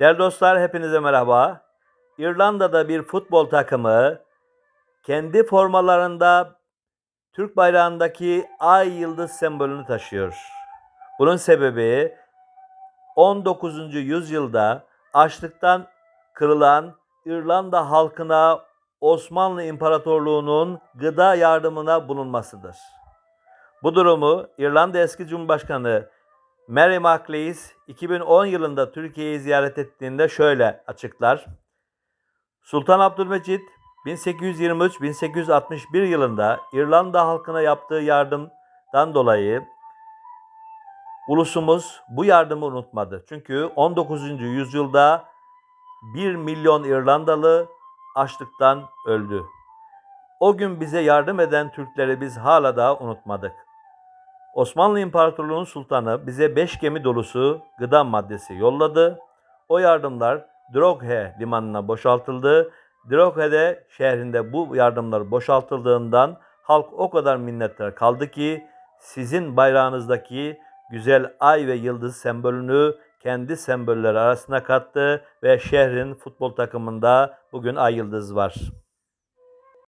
Değerli dostlar hepinize merhaba. İrlanda'da bir futbol takımı kendi formalarında Türk bayrağındaki ay yıldız sembolünü taşıyor. Bunun sebebi 19. yüzyılda açlıktan kırılan İrlanda halkına Osmanlı İmparatorluğu'nun gıda yardımına bulunmasıdır. Bu durumu İrlanda eski Cumhurbaşkanı Mary McLeish 2010 yılında Türkiye'yi ziyaret ettiğinde şöyle açıklar. Sultan Abdülmecit 1823-1861 yılında İrlanda halkına yaptığı yardımdan dolayı ulusumuz bu yardımı unutmadı. Çünkü 19. yüzyılda 1 milyon İrlandalı açlıktan öldü. O gün bize yardım eden Türkleri biz hala da unutmadık. Osmanlı İmparatorluğu'nun sultanı bize 5 gemi dolusu gıda maddesi yolladı. O yardımlar Droghe limanına boşaltıldı. Droghe'de şehrinde bu yardımlar boşaltıldığından halk o kadar minnettar kaldı ki sizin bayrağınızdaki güzel ay ve yıldız sembolünü kendi sembolleri arasına kattı ve şehrin futbol takımında bugün ay yıldız var.